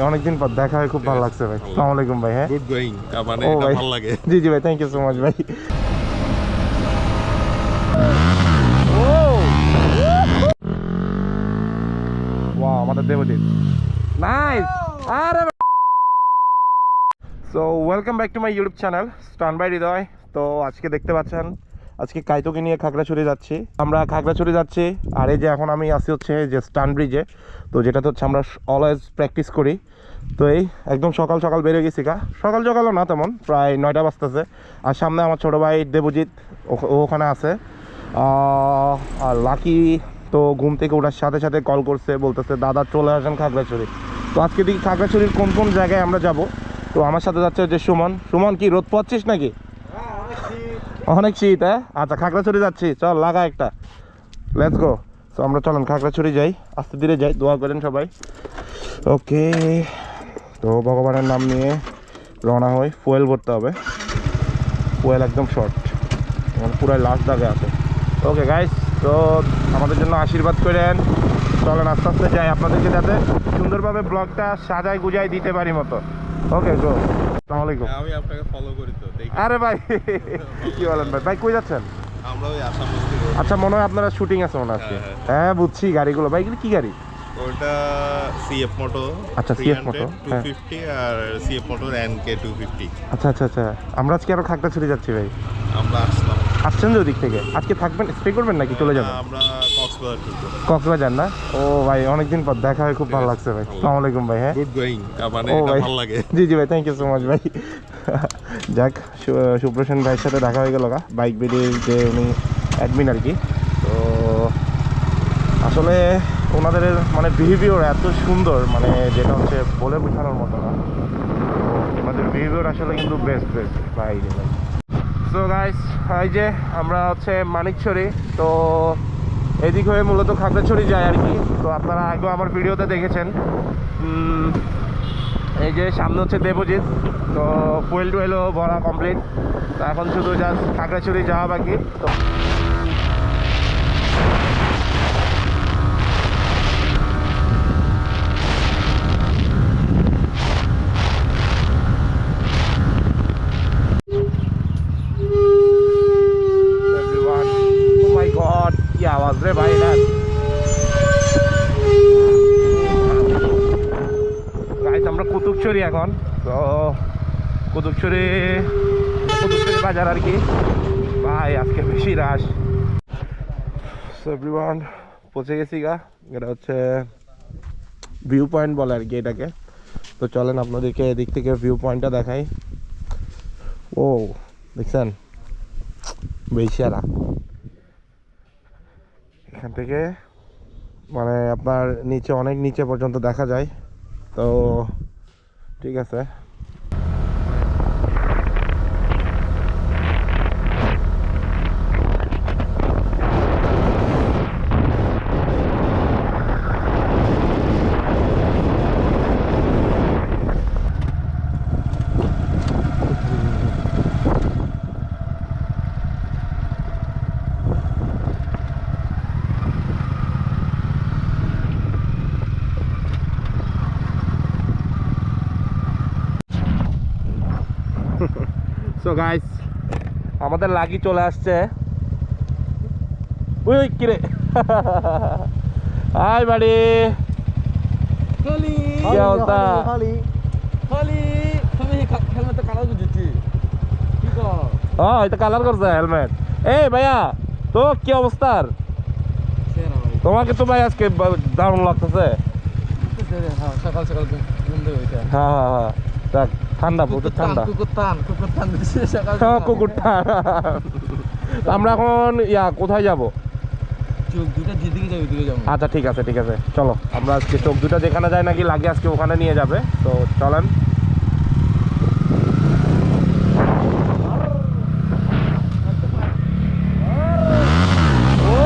অনেকদিন পর দেখা হয় খুব ভালো লাগছে ভাই। সালাম আলাইকুম ভাই হ্যাঁ? গুড গোয়িং মানে এটা ভালো লাগে। জি জি ভাই থ্যাংক ইউ সো মাচ ভাই। ওয়াও আমাদের দেবজিৎ। নাইস আরে so welcome back to my YouTube channel stan by Hriday তো আজকে দেখতে পাচ্ছেন আজকে কাইতোকে নিয়ে খাগড়াছড়ি যাচ্ছি। আমরা খাগড়াছড়ি যাচ্ছি, আর এই যে এখন আমি আসি হচ্ছে যে স্টান ব্রিজে। তো যেটাতে হচ্ছে আমরা অলওয়েজ প্র্যাকটিস করি। তো এই একদম সকাল সকাল বেরিয়ে গেছি কা সকাল সকালও না তেমন, প্রায় নয়টা বাজতেছে। আর সামনে আমার ছোটো ভাই দেবজিৎ ওখানে আছে। আর লাকি তো ঘুম থেকে ওঠার সাথে সাথে কল করছে, বলতেছে, দাদা, চলে আসেন খাগড়াছড়ি। তো আজকে দেখি খাগড়াছড়ির কোন কোন জায়গায় আমরা যাব। তো আমার সাথে যাচ্ছে যে সুমন। সুমন কি, রোদ পাচ্ছিস নাকি? অনেক শীত হ্যাঁ? আচ্ছা খাগড়াছড়ি যাচ্ছি। চল, লাগা একটা। লেটস গো তো আমরা চলেন, খাগড়াছড়ি যাই। আস্তে ধীরে যাই, দোয়া করেন সবাই। ওকে তো, ভগবানের নাম নিয়ে রওনা হই। ফুয়েল ভরতে হবে। ফুয়েল একদম শর্ট মানে পুরাই লাস্ট দাগে আছে। ওকে গাইস তো আমাদের জন্য আশীর্বাদ করেন। চলেন, আস্তে আস্তে যাই আপনাদেরকে যাতে সুন্দরভাবে ব্লগটা সাজায় গুজাই দিতে পারি মতো। ওকে গো আলাইকুম। আমি আপনাকে ফলো করি তো আরে ভাই কি বলেন ভাই? ভাই কই যাচ্ছেন? আমরা ওই আসাম আচ্ছা মনে হয় আপনারা শুটিং আছে মনে হয় আজকে। হ্যাঁ, হ্যাঁ বুঝছি গাড়িগুলো। ভাই কি গাড়ি? ওটা সিএফ মোটো আচ্ছা, CF মোটো, টু হ্যাঁ। ফিফটি আর সিএফ মোটোর এনকে টু ফিফটি আচ্ছা আচ্ছা আচ্ছা। আমরা আজকে আরও খাগড়াছড়ি যাচ্ছি ভাই। আমরা আসলাম। আসছেন যে ওদিক থেকে? আজকে থাকবেন? স্টে করবেন নাকি চলে যাবেন? আমরা কক্সবাজার না? ও ভাই অনেকদিন পর দেখা হয় খুব ভালো লাগছে ভাই। আলাইকুম ভাই হ্যাঁ? গুড গোয়িং মানে ভালো লাগে। জি জি ভাই থ্যাংক ইউ সো মাচ ভাই। যাক সুপ্রসেন ভাইয়ের সাথে দেখা হয়ে গেল বাইক যে উনি অ্যাডমিন আর কি। তো আসলে ওনাদের মানে বিহেভিয়ার এত সুন্দর মানে যেটা হচ্ছে বলে বোঝানোর মতো না। ওনাদের বিহেভিয়ার আসলে কিন্তু বেস্ট বেস্ট ভাই সো গাইস এই যে আমরা হচ্ছে মানিকছড়ি তো এদিক হয়ে মূলত খাগড়াছড়ি যায় আর কি। তো আপনারা আগেও আমার ভিডিওতে দেখেছেন। এই যে সামনে হচ্ছে দেবজিৎ। তো ফুয়েল টুয়েলও ভরা কমপ্লিট তো এখন শুধু জাস্ট খাগড়াছড়ি যাওয়া বাকি। তো everyone. Oh my god, কি আওয়াজ রে ভাই এটা গাইস আমরা কুতুবছড়ি এখন। তো কুতুবছড়ি কুতুবছড়ি বাজার আর কি। ভাই, আজকে বেশি রাশ। সো এভরিওয়ান পৌঁছে গেছি গা। এটা হচ্ছে ভিউ পয়েন্ট বলে আর কি এটাকে। তো চলেন আপনাদেরকে এদিক থেকে ভিউ পয়েন্টটা দেখাই। ও দেখছেন? বেশিয়ারা এখান থেকে মানে আপনার নিচে, অনেক নিচে পর্যন্ত দেখা যায়। তো ঠিক আছে সো গাইস আমাদের লাগি চলে আসছে। ওই ওই কিরে? হাই বাড়ি। হলি কি অবস্থা? হলি হলি তুমি হেলমেট কালো বুঝেছি কি কর? ও এটা কালার করছে হেলমেট। এই ভাইয়া তো কি অবস্থার? তোমাকে তো ভাই আজকে দারুণ লাগতেছে। হ্যাঁ সকাল সকাল হ্যাঁ হ্যাঁ হ্যাঁ। ঠান্ডা প্রচুর ঠান্ডা কুকুর টান। আমরা এখন ইয়া কোথায় যাব? আচ্ছা ঠিক আছে ঠিক আছে। চলো আমরা আজকে চোখ দুটা যেখানে যায় নাকি লাগে আজকে ওখানে নিয়ে যাবে। তো চলেন ও!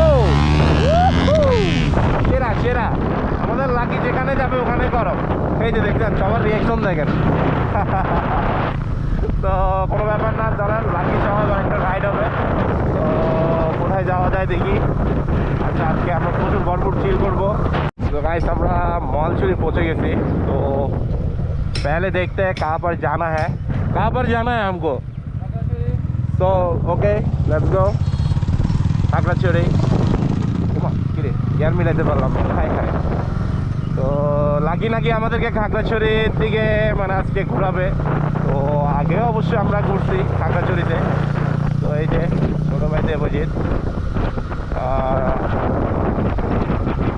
সেরা সেরা আমাদের লাকি যেখানে যাবে ওখানে করো এই যে দেখছেন সবার রিয়াকশন দেখেন তো কোনো ব্যাপার না চলেন লাকি সবাই অনেকটা রাইড হবে তো কোথায় যাওয়া যায় দেখি আচ্ছা আজকে আমরা প্রচুর ভরপুর চিল করব তো গাইস আমরা মলচুরি পৌঁছে গেছি তো पहले देखते हैं कहाँ पर जाना है कहाँ पर जाना है हमको তো ওকে লেটস গো খাগড়াছড়ি ওমা কিরে ইয়ার মিলাইতে পারলাম না। হাই হাই তো লাকি নাকি আমাদেরকে খাগড়াছড়ির দিকে মানে আজকে ঘোরাবে তো আগেও অবশ্যই আমরা ঘুরছি খাগড়াছড়িতে তো এই যে ছোটো ভাই দেবজিৎ আর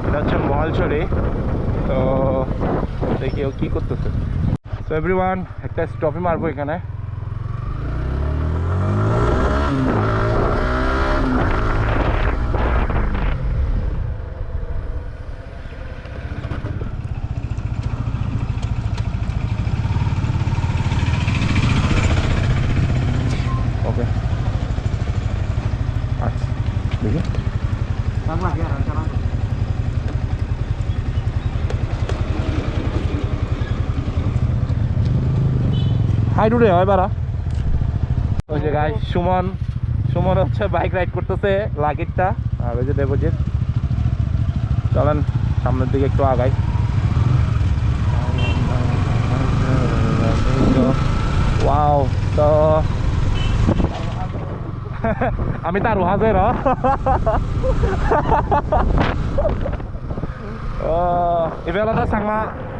এটা হচ্ছে মহালছড়ি তো দেখি ও কী করতেছে তো এভরিওয়ান একটা স্টপে মারবো এখানে ওকে আচ্ছা দেখি Sama ya, rencana. হাই হয় বারা ওই যে গাই সুমন। সুমন হচ্ছে বাইক রাইড করতেছে লাগেজটা আর ওই যে দেবজিৎ চলেন, সামনের দিকে একটু আগাই। ওয়াও তো আমি তার হাজের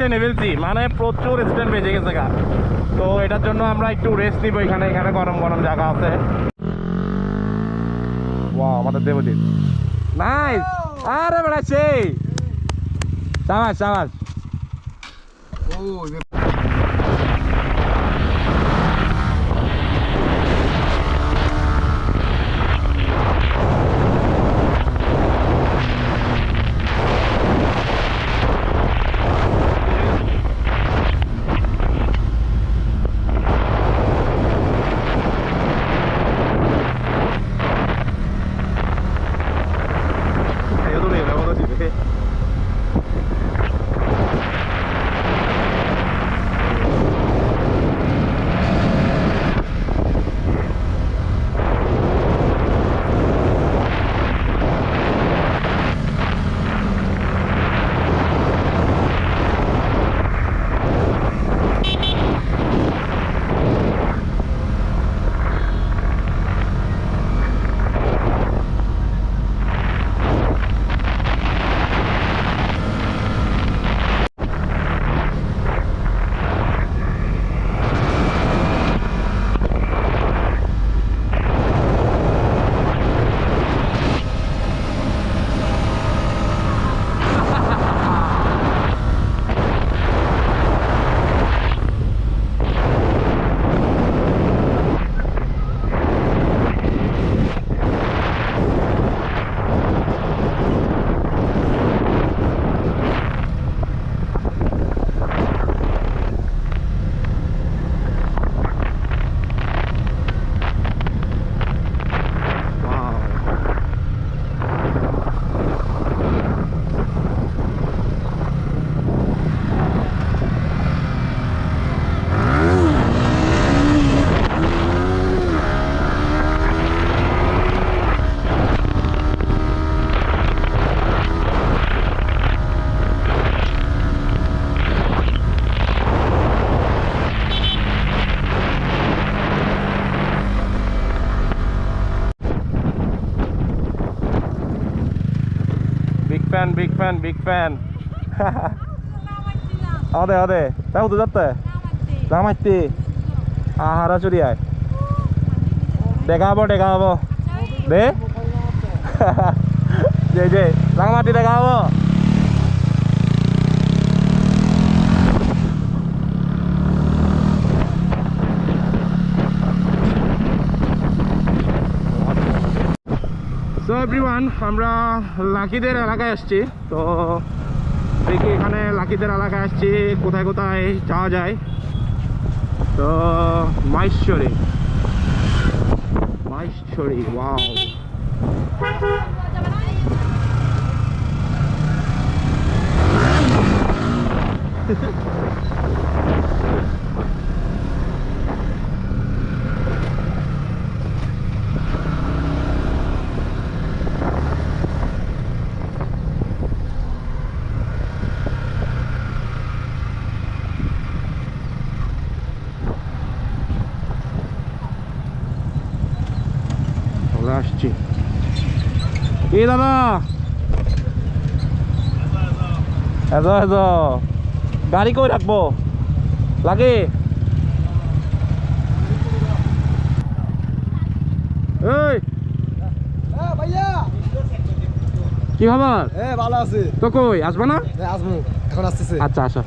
গাইস বেশি মানে প্রচুর স্ট্যান্ড বেজে গেছে গা। তো এটার জন্য আমরা একটু রেস্ট নিব এখানে এখানে গরম গরম জায়গা আছে। আমাদের দেবজিৎ। নাইস আরে বেড়া সেই! সাবাস ini ম্যান ಅದೇ ಅದೇ ಯಾವುದು ಜತ್ತೆ ರಾಮತ್ತಿ ಆಹಾರ ಚುರಿಯಾಯ್ দেখাবো দেখাবো দে জে জে রাঙামাটি দেখাবো সো এভরিওয়ান আমরা লাকিদের এলাকায় আসছি। তো দেখি এখানে লাকিদের এলাকায় আসছি, কোথায় কোথায় যাওয়া যায়। তো মাইশ্বরী মাইশ্বরী ওয়াও আমরা আসছি। এ দাদা! এত এত গাড়ি কই রাখব? লাগে? এই! ভাইয়া! কি খবর? এ ভালো আছে। তো কই আসবে না? আসব। এখন আসতেছে। আচ্ছা আসো।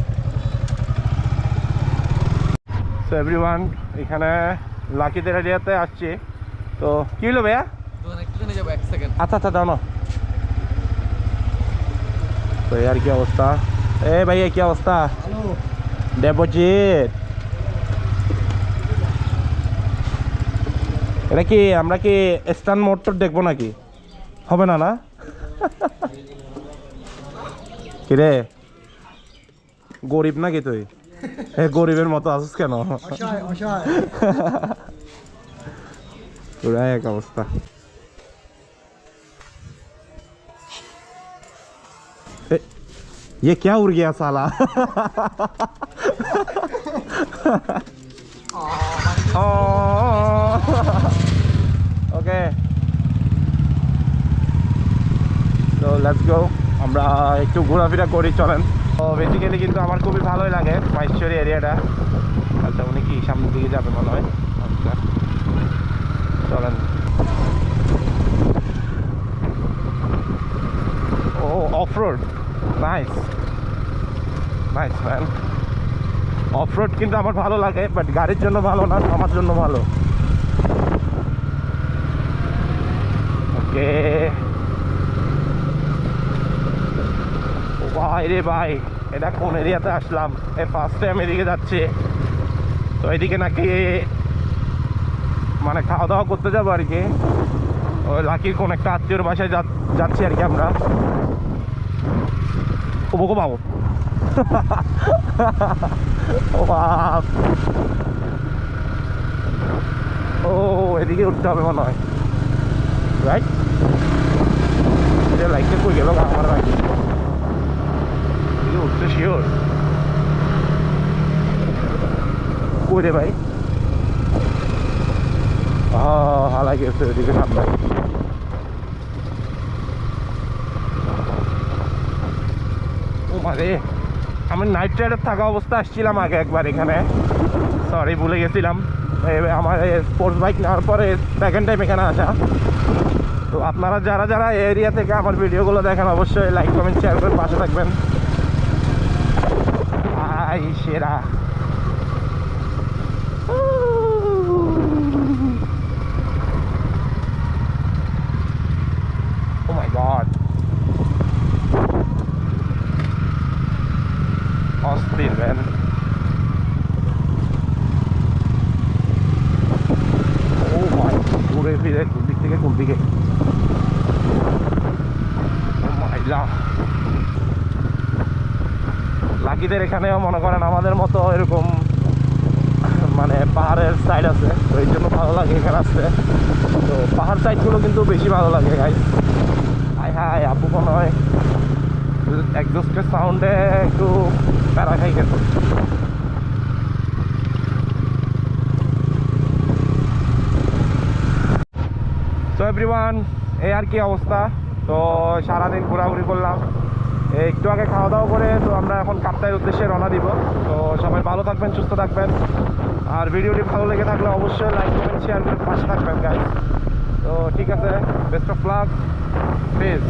সো এভরিওয়ান এখানে লাকিদের এরিয়াতে আসছি। তো কি হলো ভাইয়া? দোকানে একটুখানি যাব এক সেকেন্ড আচ্ছা আচ্ছা দাও না। তো আর কি অবস্থা? এ ভাইয়া কি অবস্থা? দেবজিৎ। এটা কি আমরা কি স্টান মোটর দেখব নাকি? হবে না না? কিরে গরিব নাকি তুই? এ গরিবের মতো আসিস কেন? অসহায় অসহায় পুরা এক অবস্থা ए, ये क्या उड़ गया साला ওকে তো লেটস গো আমরা একটু ঘোরাফেরা করি চলেন তো বেসিক্যালি কিন্তু আমার খুবই ভালোই লাগে মাইশ্বরী এরিয়াটা আচ্ছা উনি কি সামনের দিকে যাবে মনে হয় আচ্ছা চলেন। ও off road nice nice man off road কিন্তু আমার ভালো লাগে বাট গাড়ির জন্য ভালো না, আমার জন্য ভালো। ওকে ভাই রে ভাই? এটা কোন এরিয়াতে আসলাম? এই ফার্স্ট টাইম এদিকে যাচ্ছে। তো এদিকে নাকি মানে খাওয়া দাওয়া করতে যাব আর কি। ওই লাকির কোন একটা আত্মীয়র বাসায় যাচ্ছি আর কি আমরা। ও বাবু। ও এদিকে উঠতে হবে মনে হয়। রাইট এটা লাইটে কই গেল আমার এদিকে উঠতে শিওর কই রে ভাই? হ্যাঁ হালাই গেছে ওইদিকে সামনে ও মারে আমি নাইট রাইডার থাকা অবস্থা আসছিলাম আগে একবার এখানে। সরি ভুলে গেছিলাম। আমার স্পোর্টস বাইক নেওয়ার পরে সেকেন্ড টাইম এখানে আসা। তো আপনারা যারা যারা এরিয়া থেকে আমার ভিডিওগুলো দেখেন, অবশ্যই লাইক কমেন্ট শেয়ার করে পাশে থাকবেন। আই সেরা Oh my god. অস্থির ম্যান ও মাই ঘুরে ফিরে কোন দিক থেকে কোন দিকে ও মাই লাকিদের এখানেও মনে করেন আমাদের মতো এরকম মানে পাহাড়ের সাইড আছে, তো এই জন্য ভালো লাগে এখানে আসতে। তো পাহাড় সাইডগুলো কিন্তু বেশি ভালো লাগে গাই হাই হাই, আপু মনে হয় একজস্টের সাউন্ডে একটু প্যারা খাই গেছে। তো এভরিওয়ান এই আর কি অবস্থা। তো সারাদিন ঘোরাঘুরি করলাম। একটু আগে খাওয়া দাওয়া করে তো আমরা এখন কাপ্তাইয়ের উদ্দেশ্যে রওনা দিব। তো সবাই ভালো থাকবেন, সুস্থ থাকবেন। আর ভিডিওটি ভালো লেগে থাকলে অবশ্যই লাইক করবেন শেয়ার করে পাশে থাকবেন গাইজ তো ঠিক আছে বেস্ট অফ লাক প্লিজ